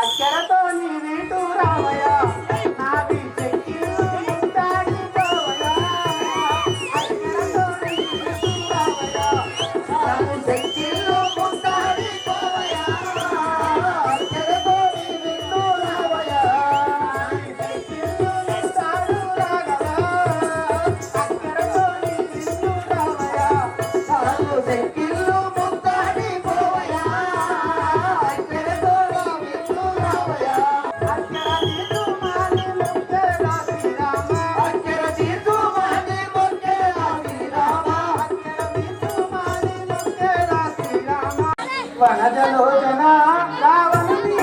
Al వనజలోచన రావణి